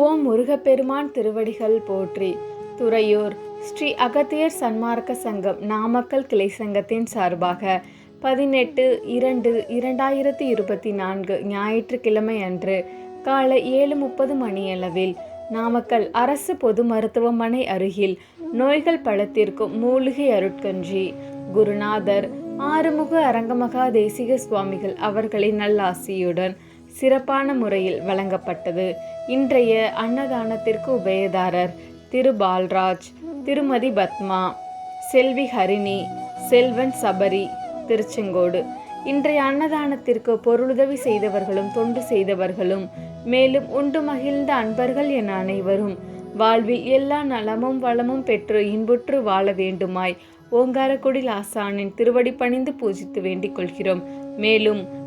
ஓம் முருகப்பெருமான் திருவடிகள் போற்றி. துறையூர் ஸ்ரீ அகத்தியர் சன்மார்க்க சங்கம் நாமக்கல் கிளை சங்கத்தின் சார்பாக பதினெட்டு இரண்டு இரண்டாயிரத்தி இருபத்தி நான்கு ஞாயிற்றுக்கிழமை அன்று காலை ஏழு முப்பது மணியளவில் நாமக்கல் அரசு பொது மருத்துவமனை அருகில் நோய்கள் பழத்திற்கும் மூலிகை அருட்கஞ்சி குருநாதர் ஆறுமுக அரங்கமகா தேசிக சுவாமிகள் அவர்களின் நல்லாசியுடன் சிறப்பான முறையில் வழங்கப்பட்டது. இன்றைய அன்னதானத்திற்கு உபயதாரர் திரு பால்ராஜ் திருமதி பத்மா செல்வி ஹரிணி செல்வன் சபரி திருச்செங்கோடு. இன்றைய அன்னதானத்திற்கு பொருளுதவி செய்தவர்களும் தொண்டு செய்தவர்களும் மேலும் உண்டு மகிழ்ந்த அன்பர்கள் என அனைவரும் வாழ்வில் எல்லா நலமும் வளமும் பெற்று இன்புற்று வாழ வேண்டுமாய் ஓங்காரக்குடில் ஆசானின் திருவடி பணிந்து பூஜித்து வேண்டிக் கொள்கிறோம். மேலும்